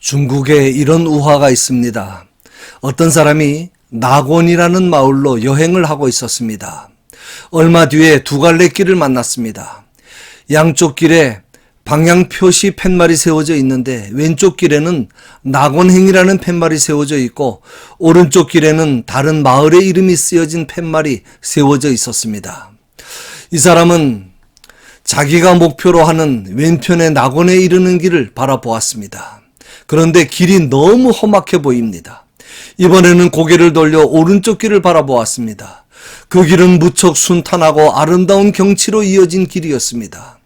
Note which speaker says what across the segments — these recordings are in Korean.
Speaker 1: 중국에 이런 우화가 있습니다. 어떤 사람이 낙원이라는 마을로 여행을 하고 있었습니다. 얼마 뒤에 두 갈래 길을 만났습니다. 양쪽 길에 방향 표시 팻말이 세워져 있는데 왼쪽 길에는 낙원행이라는 팻말이 세워져 있고 오른쪽 길에는 다른 마을의 이름이 쓰여진 팻말이 세워져 있었습니다. 이 사람은 자기가 목표로 하는 왼편의 낙원에 이르는 길을 바라보았습니다. 그런데 길이 너무 험악해 보입니다. 이번에는 고개를 돌려 오른쪽 길을 바라보았습니다. 그 길은 무척 순탄하고 아름다운 경치로 이어진 길이었습니다.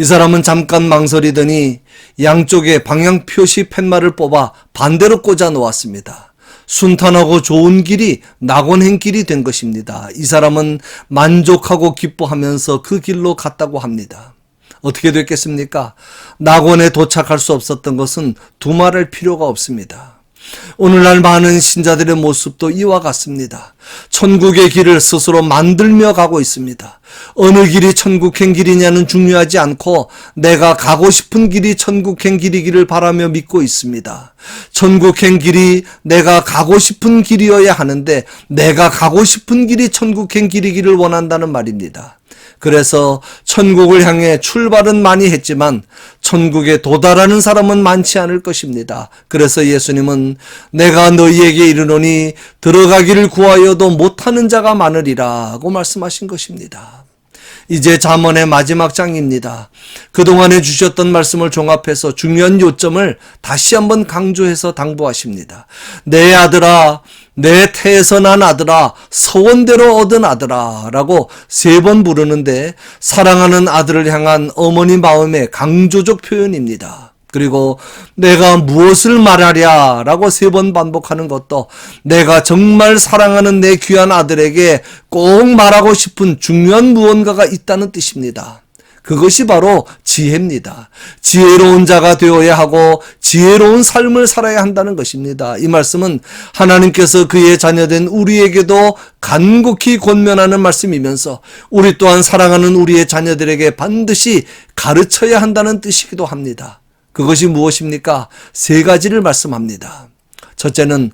Speaker 1: 이 사람은 잠깐 망설이더니 양쪽에 방향 표시 팻말을 뽑아 반대로 꽂아 놓았습니다. 순탄하고 좋은 길이 낙원행 길이 된 것입니다. 이 사람은 만족하고 기뻐하면서 그 길로 갔다고 합니다. 어떻게 됐겠습니까? 낙원에 도착할 수 없었던 것은 두말할 필요가 없습니다. 오늘날 많은 신자들의 모습도 이와 같습니다. 천국의 길을 스스로 만들며 가고 있습니다. 어느 길이 천국행 길이냐는 중요하지 않고 내가 가고 싶은 길이 천국행 길이기를 바라며 믿고 있습니다. 천국행 길이 내가 가고 싶은 길이어야 하는데 내가 가고 싶은 길이 천국행 길이기를 원한다는 말입니다. 그래서 천국을 향해 출발은 많이 했지만 천국에 도달하는 사람은 많지 않을 것입니다. 그래서 예수님은 내가 너희에게 이르노니 들어가기를 구하여도 못하는 자가 많으리라고 말씀하신 것입니다. 이제 잠언의 마지막 장입니다. 그동안에 주셨던 말씀을 종합해서 중요한 요점을 다시 한번 강조해서 당부하십니다. 내 아들아 내 태에서 난 아들아, 서원대로 얻은 아들아, 라고 세 번 부르는데 사랑하는 아들을 향한 어머니 마음의 강조적 표현입니다. 그리고 내가 무엇을 말하랴 라고 세 번 반복하는 것도 내가 정말 사랑하는 내 귀한 아들에게 꼭 말하고 싶은 중요한 무언가가 있다는 뜻입니다. 그것이 바로 지혜입니다. 지혜로운 자가 되어야 하고 지혜로운 삶을 살아야 한다는 것입니다. 이 말씀은 하나님께서 그의 자녀된 우리에게도 간곡히 권면하는 말씀이면서 우리 또한 사랑하는 우리의 자녀들에게 반드시 가르쳐야 한다는 뜻이기도 합니다. 그것이 무엇입니까? 세 가지를 말씀합니다. 첫째는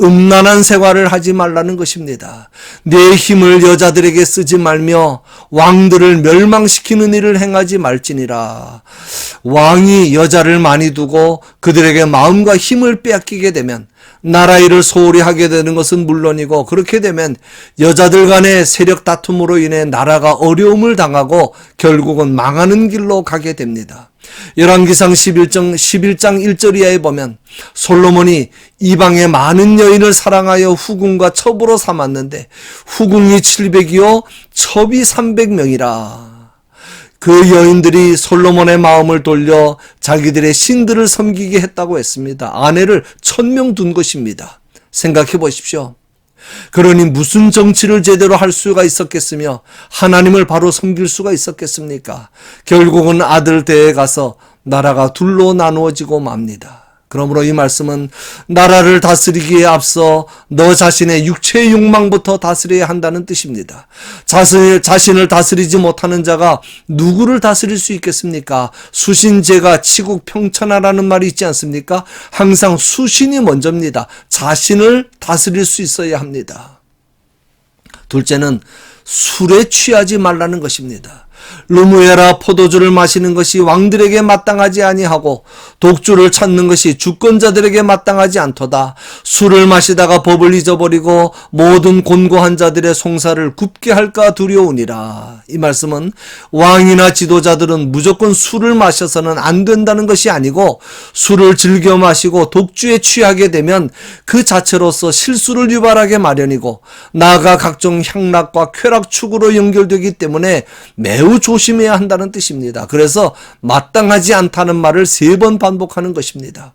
Speaker 1: 음란한 생활을 하지 말라는 것입니다. 내 힘을 여자들에게 쓰지 말며 왕들을 멸망시키는 일을 행하지 말지니라. 왕이 여자를 많이 두고 그들에게 마음과 힘을 빼앗기게 되면 나라 일을 소홀히 하게 되는 것은 물론이고 그렇게 되면 여자들 간의 세력 다툼으로 인해 나라가 어려움을 당하고 결국은 망하는 길로 가게 됩니다. 열왕기상 11장 11장 1절 이하에 보면 솔로몬이 이방의 많은 여인을 사랑하여 후궁과 첩으로 삼았는데 후궁이 700이요 첩이 300명이라 그 여인들이 솔로몬의 마음을 돌려 자기들의 신들을 섬기게 했다고 했습니다. 아내를 천명 둔 것입니다. 생각해 보십시오. 그러니 무슨 정치를 제대로 할 수가 있었겠으며 하나님을 바로 섬길 수가 있었겠습니까? 결국은 아들 대에 가서 나라가 둘로 나누어지고 맙니다. 그러므로 이 말씀은 나라를 다스리기에 앞서 너 자신의 육체의 욕망부터 다스려야 한다는 뜻입니다. 자신을, 자신을 다스리지 못하는 자가 누구를 다스릴 수 있겠습니까? 수신제가 치국 평천하라는 말이 있지 않습니까? 항상 수신이 먼저입니다. 자신을 다스릴 수 있어야 합니다. 둘째는 술에 취하지 말라는 것입니다. 르무에라 포도주를 마시는 것이 왕들에게 마땅하지 아니하고 독주를 찾는 것이 주권자들에게 마땅하지 않도다. 술을 마시다가 법을 잊어버리고 모든 곤고한 자들의 송사를 굽게 할까 두려우니라. 이 말씀은 왕이나 지도자들은 무조건 술을 마셔서는 안 된다는 것이 아니고 술을 즐겨 마시고 독주에 취하게 되면 그 자체로서 실수를 유발하게 마련이고 나가 각종 향락과 쾌락 축으로 연결되기 때문에 매우 매우 조심해야 한다는 뜻입니다. 그래서 마땅하지 않다는 말을 세 번 반복하는 것입니다.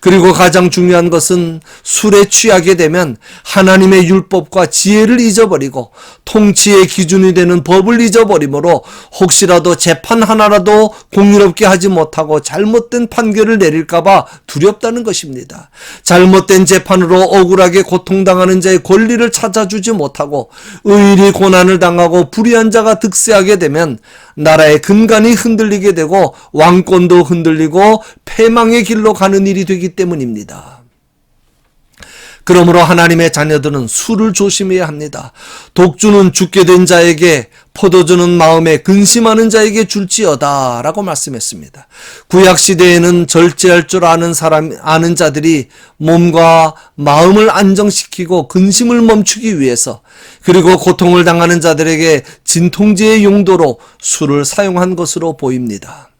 Speaker 1: 그리고 가장 중요한 것은 술에 취하게 되면 하나님의 율법과 지혜를 잊어버리고 통치의 기준이 되는 법을 잊어버리므로 혹시라도 재판 하나라도 공유롭게 하지 못하고 잘못된 판결을 내릴까봐 두렵다는 것입니다. 잘못된 재판으로 억울하게 고통당하는 자의 권리를 찾아주지 못하고 의리 고난을 당하고 불의한 자가 득세하게 되면 나라의 근간이 흔들리게 되고 왕권도 흔들리고 패망의 길로 가는 일이 되기 때문입니다. 그러므로 하나님의 자녀들은 술을 조심해야 합니다. 독주는 죽게 된 자에게 포도주는 마음에 근심하는 자에게 줄지어다 라고 말씀했습니다. 구약 시대에는 절제할 줄 아는 사람 아는 자들이 몸과 마음을 안정시키고 근심을 멈추기 위해서 그리고 고통을 당하는 자들에게 진통제의 용도로 술을 사용한 것으로 보입니다.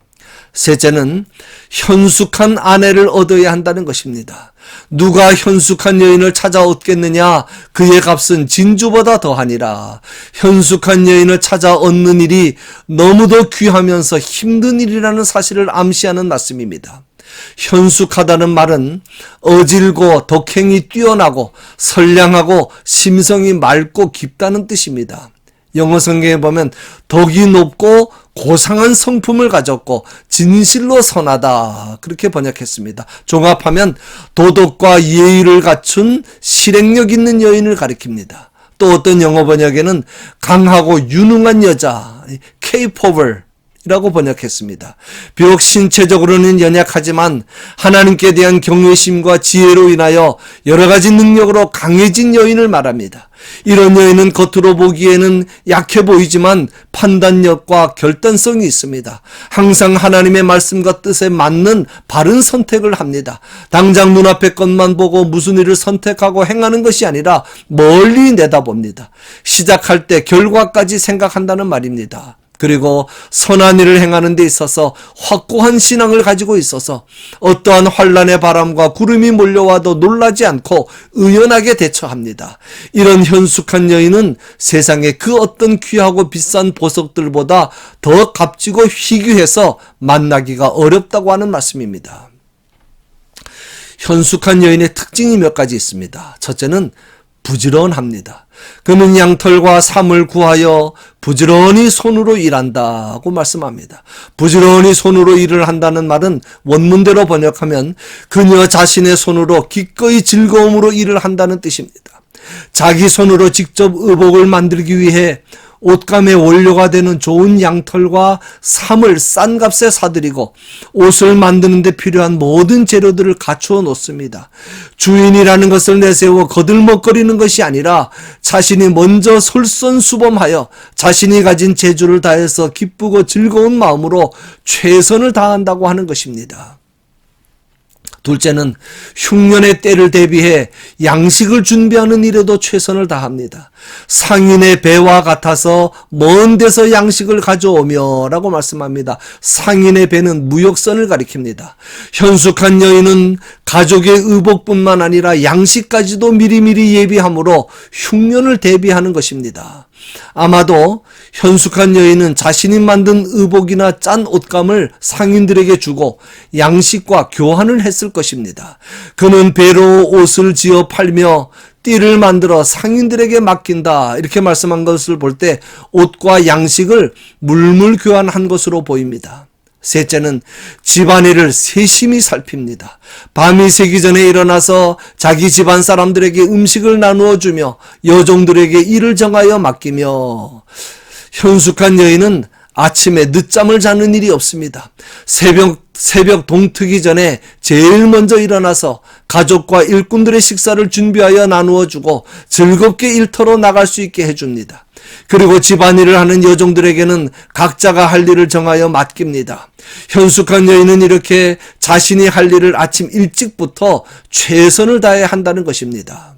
Speaker 1: 셋째는 현숙한 아내를 얻어야 한다는 것입니다. 누가 현숙한 여인을 찾아 얻겠느냐? 그의 값은 진주보다 더하니라. 현숙한 여인을 찾아 얻는 일이 너무도 귀하면서 힘든 일이라는 사실을 암시하는 말씀입니다. 현숙하다는 말은 어질고 덕행이 뛰어나고 선량하고 심성이 맑고 깊다는 뜻입니다. 영어 성경에 보면 덕이 높고 고상한 성품을 가졌고 진실로 선하다 그렇게 번역했습니다. 종합하면 도덕과 예의를 갖춘 실행력 있는 여인을 가리킵니다. 또 어떤 영어 번역에는 강하고 유능한 여자, capable 라고 번역했습니다. 비록 신체적으로는 연약하지만 하나님께 대한 경외심과 지혜로 인하여 여러 가지 능력으로 강해진 여인을 말합니다. 이런 여인은 겉으로 보기에는 약해 보이지만 판단력과 결단성이 있습니다. 항상 하나님의 말씀과 뜻에 맞는 바른 선택을 합니다. 당장 눈앞의 것만 보고 무슨 일을 선택하고 행하는 것이 아니라 멀리 내다봅니다. 시작할 때 결과까지 생각한다는 말입니다. 그리고 선한 일을 행하는 데 있어서 확고한 신앙을 가지고 있어서 어떠한 환란의 바람과 구름이 몰려와도 놀라지 않고 의연하게 대처합니다. 이런 현숙한 여인은 세상에그 어떤 귀하고 비싼 보석들보다 더 값지고 희귀해서 만나기가 어렵다고 하는 말씀입니다. 현숙한 여인의 특징이 몇 가지 있습니다. 첫째는 부지런합니다. 그는 양털과 삶을 구하여 부지런히 손으로 일한다고 말씀합니다. 부지런히 손으로 일을 한다는 말은 원문대로 번역하면 그녀 자신의 손으로 기꺼이 즐거움으로 일을 한다는 뜻입니다. 자기 손으로 직접 의복을 만들기 위해 옷감의 원료가 되는 좋은 양털과 삶을싼 값에 사들이고 옷을 만드는 데 필요한 모든 재료들을 갖추어 놓습니다. 주인이라는 것을 내세워 거들먹거리는 것이 아니라 자신이 먼저 솔선수범하여 자신이 가진 재주를 다해서 기쁘고 즐거운 마음으로 최선을 다한다고 하는 것입니다. 둘째는 흉년의 때를 대비해 양식을 준비하는 일에도 최선을 다합니다. 상인의 배와 같아서 먼 데서 양식을 가져오며 라고 말씀합니다. 상인의 배는 무역선을 가리킵니다. 현숙한 여인은 가족의 의복뿐만 아니라 양식까지도 미리미리 예비하므로 흉년을 대비하는 것입니다. 아마도 현숙한 여인은 자신이 만든 의복이나 짠 옷감을 상인들에게 주고 양식과 교환을 했을 것입니다. 그는 배로 옷을 지어 팔며 띠를 만들어 상인들에게 맡긴다. 이렇게 말씀한 것을 볼 때 옷과 양식을 물물 교환한 것으로 보입니다. 셋째는 집안일을 세심히 살핍니다. 밤이 새기 전에 일어나서 자기 집안 사람들에게 음식을 나누어 주며 여종들에게 일을 정하여 맡기며 현숙한 여인은 아침에 늦잠을 자는 일이 없습니다. 새벽, 새벽 동트기 전에 제일 먼저 일어나서 가족과 일꾼들의 식사를 준비하여 나누어 주고 즐겁게 일터로 나갈 수 있게 해줍니다. 그리고 집안일을 하는 여종들에게는 각자가 할 일을 정하여 맡깁니다. 현숙한 여인은 이렇게 자신이 할 일을 아침 일찍부터 최선을 다해 한다는 것입니다.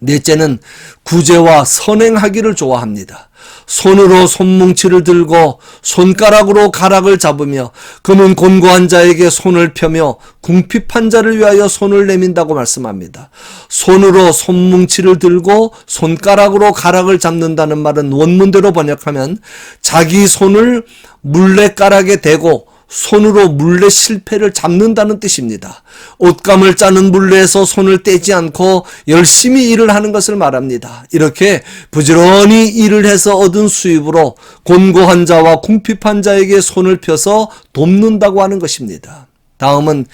Speaker 1: 넷째는 구제와 선행하기를 좋아합니다. 손으로 손뭉치를 들고 손가락으로 가락을 잡으며 그는 곤고한 자에게 손을 펴며 궁핍한 자를 위하여 손을 내민다고 말씀합니다. 손으로 손뭉치를 들고 손가락으로 가락을 잡는다는 말은 원문대로 번역하면 자기 손을 물레가락에 대고 손으로 물레 실패를 잡는다는 뜻입니다. 옷감을 짜는 물레에서 손을 떼지 않고 열심히 일을 하는 것을 말합니다. 이렇게 부지런히 일을 해서 얻은 수입으로 곤고한 자와 궁핍한 자에게 손을 펴서 돕는다고 하는 것입니다. 다음은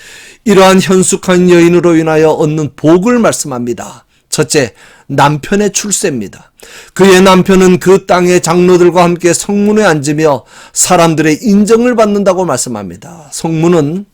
Speaker 1: 이러한 현숙한 여인으로 인하여 얻는 복을 말씀합니다. 첫째, 남편의 출세입니다. 그의 남편은 그 땅의 장로들과 함께 성문에 앉으며 사람들의 인정을 받는다고 말씀합니다. 성문은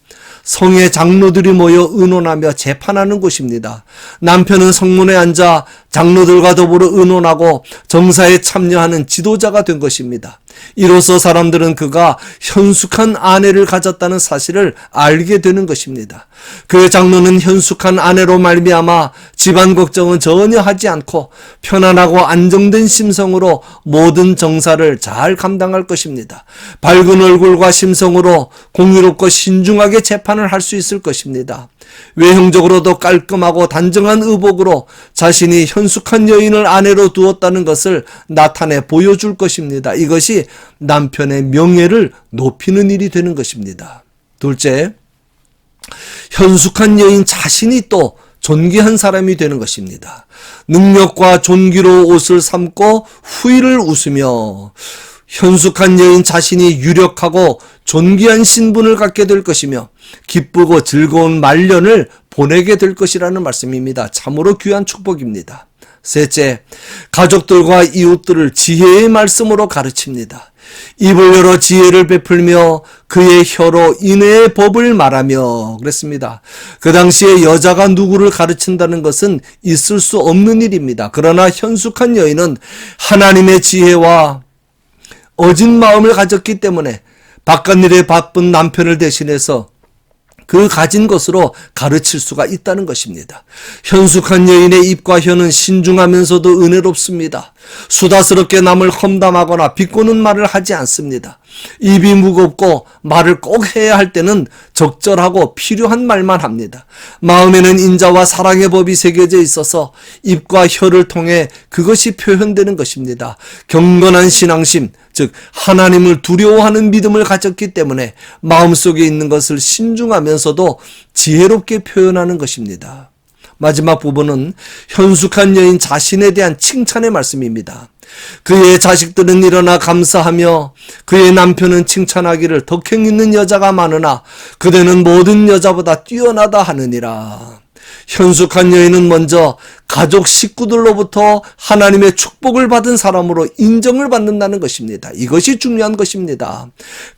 Speaker 1: 성의 장로들이 모여 의논하며 재판하는 곳입니다. 남편은 성문에 앉아 장로들과 더불어 의논하고 정사에 참여하는 지도자가 된 것입니다. 이로써 사람들은 그가 현숙한 아내를 가졌다는 사실을 알게 되는 것입니다. 그 장로는 현숙한 아내로 말미암아 집안 걱정은 전혀 하지 않고 편안하고 안정된 심성으로 모든 정사를 잘 감당할 것입니다. 밝은 얼굴과 심성으로 공유롭고 신중하게 재판을 할 수 있을 것입니다. 외형적으로도 깔끔하고 단정한 의복으로 자신이 현 현숙한 여인을 아내로 두었다는 것을 나타내 보여줄 것입니다. 이것이 남편의 명예를 높이는 일이 되는 것입니다. 둘째, 현숙한 여인 자신이 또 존귀한 사람이 되는 것입니다. 능력과 존귀로 옷을 삼고 후일을 웃으며 현숙한 여인 자신이 유력하고 존귀한 신분을 갖게 될 것이며 기쁘고 즐거운 말년을 보내게 될 것이라는 말씀입니다. 참으로 귀한 축복입니다. 셋째, 가족들과 이웃들을 지혜의 말씀으로 가르칩니다. 입을 열어 지혜를 베풀며 그의 혀로 인해의 법을 말하며 그랬습니다. 그 당시에 여자가 누구를 가르친다는 것은 있을 수 없는 일입니다. 그러나 현숙한 여인은 하나님의 지혜와 어진 마음을 가졌기 때문에 바깥일에 바쁜 남편을 대신해서 그 가진 것으로 가르칠 수가 있다는 것입니다. 현숙한 여인의 입과 혀는 신중하면서도 은혜롭습니다. 수다스럽게 남을 험담하거나 비꼬는 말을 하지 않습니다. 입이 무겁고 말을 꼭 해야 할 때는 적절하고 필요한 말만 합니다. 마음에는 인자와 사랑의 법이 새겨져 있어서 입과 혀를 통해 그것이 표현되는 것입니다. 경건한 신앙심, 즉 하나님을 두려워하는 믿음을 가졌기 때문에 마음속에 있는 것을 신중하면서도 지혜롭게 표현하는 것입니다. 마지막 부분은 현숙한 여인 자신에 대한 칭찬의 말씀입니다. 그의 자식들은 일어나 감사하며 그의 남편은 칭찬하기를 덕행 있는 여자가 많으나 그대는 모든 여자보다 뛰어나다 하느니라. 현숙한 여인은 먼저 가족 식구들로부터 하나님의 축복을 받은 사람으로 인정을 받는다는 것입니다. 이것이 중요한 것입니다.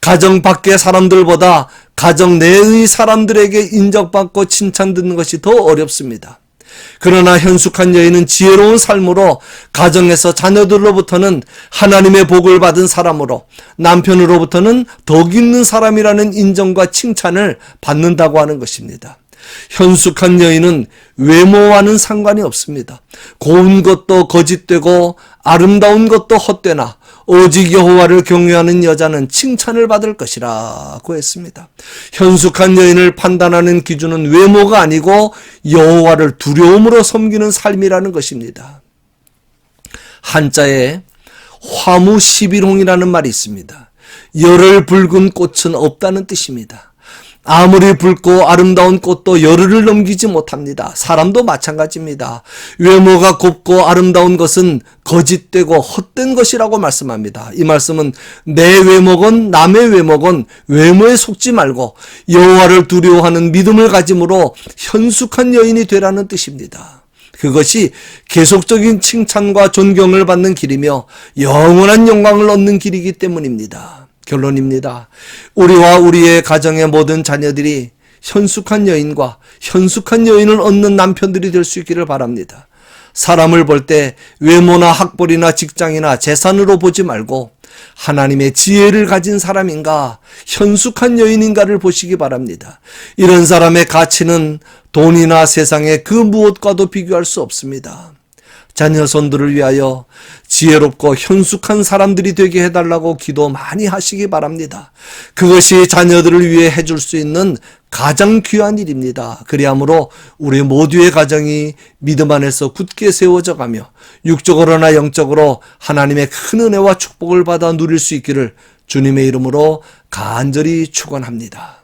Speaker 1: 가정 밖의 사람들보다 가정 내의 사람들에게 인정받고 칭찬듣는 것이 더 어렵습니다. 그러나 현숙한 여인은 지혜로운 삶으로 가정에서 자녀들로부터는 하나님의 복을 받은 사람으로 남편으로부터는 덕 있는 사람이라는 인정과 칭찬을 받는다고 하는 것입니다. 현숙한 여인은 외모와는 상관이 없습니다. 고운 것도 거짓되고 아름다운 것도 헛되나 오직 여호와를 경외하는 여자는 칭찬을 받을 것이라고 했습니다. 현숙한 여인을 판단하는 기준은 외모가 아니고 여호와를 두려움으로 섬기는 삶이라는 것입니다. 한자에 화무 십일홍이라는 말이 있습니다. 열을 붉은 꽃은 없다는 뜻입니다. 아무리 붉고 아름다운 꽃도 열흘을 넘기지 못합니다. 사람도 마찬가지입니다. 외모가 곱고 아름다운 것은 거짓되고 헛된 것이라고 말씀합니다. 이 말씀은 내 외모건 남의 외모건 외모에 속지 말고 여호와를 두려워하는 믿음을 가짐으로 현숙한 여인이 되라는 뜻입니다. 그것이 계속적인 칭찬과 존경을 받는 길이며 영원한 영광을 얻는 길이기 때문입니다. 결론입니다. 우리와 우리의 가정의 모든 자녀들이 현숙한 여인과 현숙한 여인을 얻는 남편들이 될 수 있기를 바랍니다. 사람을 볼 때 외모나 학벌이나 직장이나 재산으로 보지 말고 하나님의 지혜를 가진 사람인가 현숙한 여인인가를 보시기 바랍니다. 이런 사람의 가치는 돈이나 세상의 그 무엇과도 비교할 수 없습니다. 자녀손들을 위하여 지혜롭고 현숙한 사람들이 되게 해달라고 기도 많이 하시기 바랍니다. 그것이 자녀들을 위해 해줄 수 있는 가장 귀한 일입니다. 그리함으로 우리 모두의 가정이 믿음 안에서 굳게 세워져 가며 육적으로나 영적으로 하나님의 큰 은혜와 축복을 받아 누릴 수 있기를 주님의 이름으로 간절히 축원합니다.